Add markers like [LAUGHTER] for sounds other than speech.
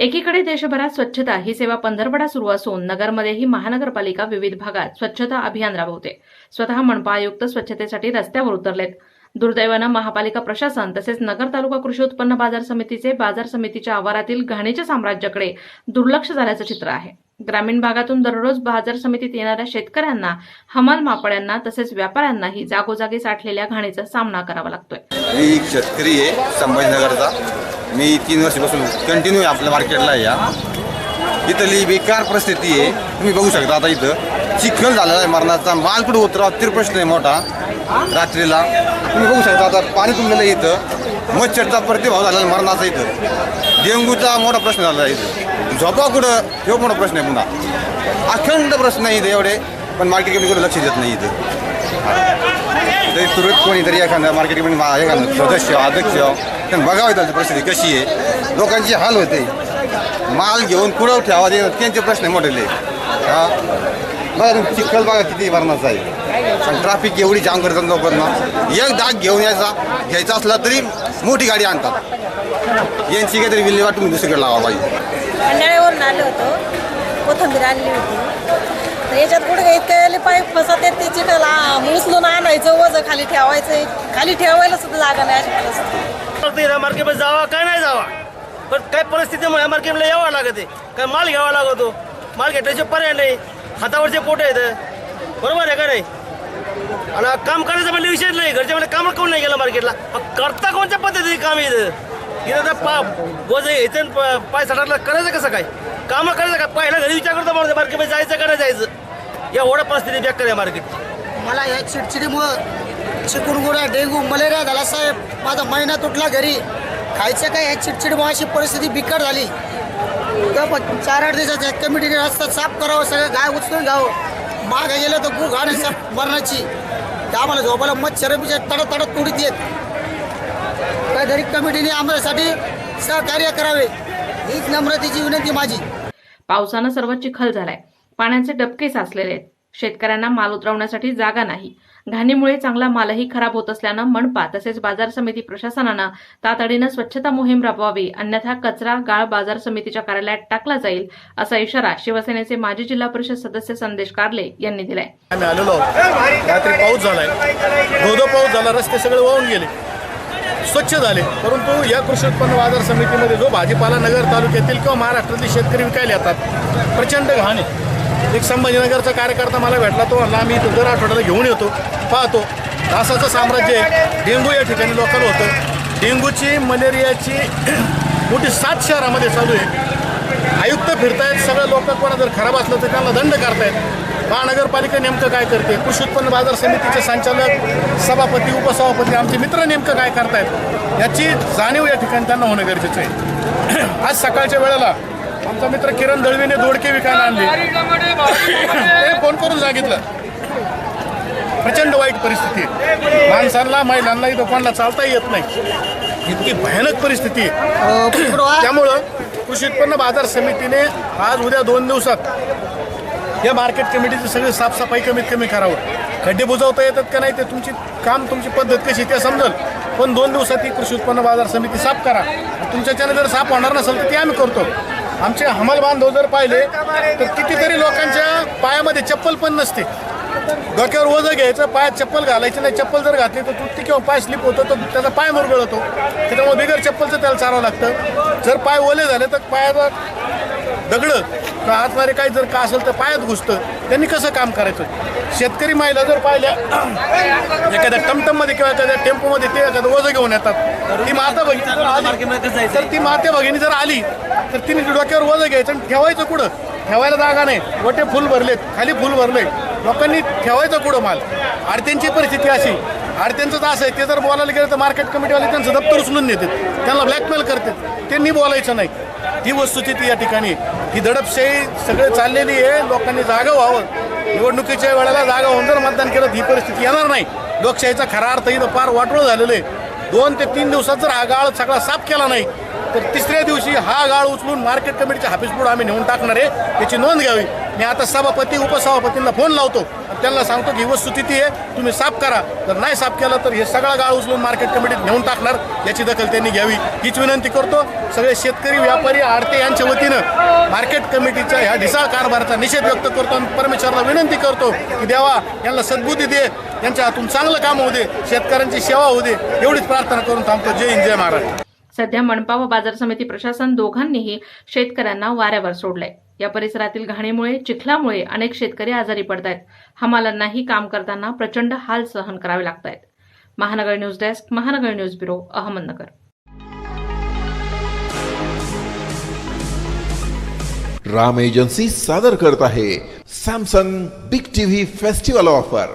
एकीकडे देशभरात स्वच्छता ही सेवा पंधरवडा सुरू असून नगरमध्येही महानगरपालिका विविध भागात स्वच्छता अभियान राबवते. स्वतः मनपा आयुक्त स्वच्छतेसाठी रस्त्यावर उतरलेत. दुर्दैवानं महापालिका प्रशासन तसेच नगर तालुका कृषी उत्पन्न बाजार समितीचे बाजार समितीच्या आवारातील घाणीच्या साम्राज्याकडे दुर्लक्ष झाल्याचं चित्र आहे. ग्रामीण भागातून दररोज बाजार समितीत येणाऱ्या शेतकऱ्यांना हमाल मापड्यांना तसेच व्यापाऱ्यांनाही जागोजागी साठलेल्या घाणीचा सामना करावा लागतोय. शेतकरी आहे संभाजीनगरचा. मी तीन वर्षापासून कंटिन्यू आपल्या मार्केटला आहे या. इथली बेकार परिस्थिती आहे. तुम्ही बघू शकता आता इथं. चिखल झालेला आहे मरणाचा. माल कुठं उतरा ते प्रश्न आहे मोठा. रात्रीला. तुम्ही बघू शकता आता पाणी तुंबलेलं आहे इथं. मच्छरचा प्रतिभाव झालेला आहे मरणाचा इथं. डेंग्यूचा मोठा प्रश्न झालेला आहे इथं. झोपा कुठं? हे मोठा प्रश्न आहे पुन्हा. अखंड प्रश्न आहे इथे एवढे. पण मार्केट कमी कुठं लक्ष देत नाही इथं. तरी तुरंत कोणीतरी एखादा मार्केट कमिटी एखादा सदस्य अध्यक्ष पण बघावं त्याची परिस्थिती कशी आहे. लोकांची हाल होते. माल घेऊन कुठं ठेवा ते त्यांचे प्रश्न मोठेले हा. बघा तुम्ही चिखल बघा किती भरणाचा आहे. आणि ट्रॅफिक एवढी जाम करतात लोकांना. एक डाग घेऊन यायचा घ्यायचा असला तरी मोठी गाडी आणतात. यांची काहीतरी विल्हेवाट तुम्ही दुसरीकडे लावा पाहिजे खंडाळ्यावरून आलो होतो. कोथंबीर आणली होती. याच्यात कुठे इतके पाईप फसत आहेत त्याची उचलून आणायचं वजं खाली ठेवायचं खाली ठेवायला सुद्धा जागा नाही अशी परिस्थिती फक्त मार्केटमध्ये जावा काय नाही जावा. पण काय परिस्थितीमुळे ह्या मार्केटला यावं लागते. काय माल घ्यावा लागतो. माल घेतल्याचे पर्याय नाही. हातावरचे पोट आहेत. बरोबर आहे का नाही? आणि काम करायचं म्हणजे विषयच नाही. घरच्या म्हणजे काम कोण नाही गेलं मार्केटला? करता कोणत्या पद्धतीने काम येतं इथं इथं तर पा वज यायचं प- पाय सटाटला करायचं कसं काय? कामं करायचं काय पहिला घरी विचार करतो माणूस मार्केटमध्ये जायचं का नाही जायचं? या एवढ्या परिस्थिती बॅक करा मार्केट मला या चिडचिडीमुळं चिकूनगुन्हा डेंगू मलेरिया झाला साहेब. माझा महिना तुटला घरी. खायचं काय? ह्या चिडचिड अशी परिस्थिती बिकट झाली. तर चार आठ दिवसाच्या कमिटीने रस्ता साफ करावं सगळं गाय उचलून घ्यावं. मागे गेलं तर गु घाण साफ मरणाची. त्या आम्हाला झोपायला मच्छर तडत तडत तुडीत येत काहीतरी कमिटीने आमच्यासाठी सहकार्य करावे. हीच नम्रतेची विनंती माझी. पावसानं सर्व चिखल झालाय. पाण्याचे डबके साचलेले आहेत. शेतकऱ्यांना माल उतरवण्यासाठी जागा नाही. घाणीमुळे चांगला मालही खराब होत असल्यानं मनपा तसेच बाजार समिती प्रशासनानं तातडीनं स्वच्छता मोहीम राबवावी अन्यथा कचरा गाळ बाजार समितीच्या कार्यालयात टाकला जाईल असा इशारा शिवसेनेचे माजी जिल्हा परिषद सदस्य संदेश कारले यांनी दिलाय. आम्ही आलेलो रात्री पाऊस झालाय. धोधो पाऊस झाला रस्ते सगळे वाहून गेले. स्वच्छ झाले. परंतु या कृषी उत्पन्न बाजार समितीमध्ये जो भाजीपाला नगर तालुक्यातील किंवा महाराष्ट्रातील शेतकरी विकायला येतात प्रचंड घाण आहे. एक संभाजीनगरचा कार्यकर्ता मला भेटला तो म्हणला आम्ही दर आठवड्याला घेऊन येतो पाहतो. डासाचं साम्राज्य आहे. या ठिकाणी लोकल होतं. डेंगूची मलेरियाची [CLEARS THROAT] मोठी सात शहरामध्ये चालू आहे. आयुक्त फिरतायत सगळं लोक कोणा जर खराब असलं तर त्यांना दंड करतायत. महानगरपालिका नेमकं काय करते? कृषी उत्पन्न बाजार समितीचे संचालक सभापती उपसभापती आमचे मित्र नेमकं काय करतायत? याची जाणीव या ठिकाणी त्यांना होणं गरजेचं आहे. [CLEARS THROAT] आज सकाळच्या वेळेला आमचा मित्र किरण दळवीने दोडके विकायला आणले. फोन करून सांगितलं. प्रचंड वाईट परिस्थिती माणसांना महिलांना कोणाला चालता येत नाही. इतकी भयानक परिस्थिती त्यामुळं कृषी उत्पन्न बाजार समितीने आज उद्या दोन दिवसात या मार्केट कमिटीची सगळी साफसफाई कमीत कमी करावं. खड्डे बुजवता येतात का नाही ते तुमची काम तुमची पद्धत कशी ते समजेल. पण दोन दिवसात ही कृषी उत्पन्न बाजार समिती साफ करा. तुमच्याच्याने जर साफ होणार नसेल तर ते आम्ही करतो. आमचे हमाल बांधव जर पाहिले तर कितीतरी लोकांच्या पायामध्ये चप्पल पण नसते. डोक्यावर ओझं घ्यायचं पायात चप्पल घालायची नाही. चप्पल जर घातली तर तुटती किंवा पाय स्लिप होतो तर त्याचा पाय मुरगळतो. त्याच्यामुळे बिगर चप्पलचं त्याला चारावं लागतं. जर पाय ओले झाले तर पायाचा दगडं तर हातमारे काही जर का असेल तर पायात घुसतं. त्यांनी कसं काम करायचं? शेतकरी महिला जर पाहिल्या एखाद्या टमटममध्ये किंवा एखाद्या टेम्पोमध्ये ते एखादं ओझं घेऊन येतात. ती माता भगिनी जर आली तर ती माता भगिनी जर आली तर तिने डोक्यावर ओझं घ्यायचं आणि ठेवायचं कुठं? ठेवायला जागा नाही. वटे फुल भरलेत खाली फुल भरले. लोकांनी ठेवायचं कुठं माल? आडत्यांची परिस्थिती अशी. आडत्यांचं तर असं आहे ते जर बोलायला गेलं तर मार्केट कमिटीवाले त्यांचं दप्तर उचलून नेतात. त्यांना ब्लॅकमेल करतात. त्यांनी बोलायचं नाही. ही वस्तुस्थिती या ठिकाणी ही दडपशाही सगळे चाललेली आहे. लोकांनी जागा व्हावं. निवडणुकीच्या वेळेला जागा होऊन जर मतदान केलं ही परिस्थिती येणार नाही. लोकशाहीचा खरा अर्थ इथं फार वाटोळ झालेलं आहे. दोन ते तीन दिवसात जर हा गाळ सगळा साफ केला नाही तर तिसऱ्या दिवशी हा गाळ उचलून मार्केट कमिटीच्या ऑफिस आम्ही नेऊन टाकणार आहे. याची नोंद घ्यावी. मी आता सभापती उपसभापतींना फोन लावतो. त्यांना सांगतो की वस्तुस्थिती आहे तुम्ही साफ करा. जर नाही साफ केलं तर हे सगळा गाळ उचलून मार्केट कमिटीत नेऊन टाकणार. याची दखल त्यांनी घ्यावी. हीच विनंती करतो. सगळे शेतकरी व्यापारी आडते यांच्या वतीनं मार्केट कमिटीच्या ह्या ढिसाळ कारभाराचा निषेध व्यक्त करतो. आणि परमेश्वरला विनंती करतो की देवा यांना सद्बुद्धी दे. यांच्या हातून चांगलं काम होऊ दे शेतकऱ्यांची सेवा होऊ दे एवढीच प्रार्थना करून थांबतो. जय हिंद जय महाराष्ट्र. सध्या मनपा व बाजार समिती प्रशासन दोघांनीही शेतकऱ्यांना वाऱ्यावर सोडलंय. या परिसरातील घाणीमुळे चिखलामुळे अनेक शेतकरी आजारी पडत आहेत हमालांनाही काम करताना प्रचंड हाल सहन करावे लागत आहेत Mahanagar news desk Mahanagar news bureau Ahmednagar. Ram agency सादर करत आहे Samsung big TV festival offer.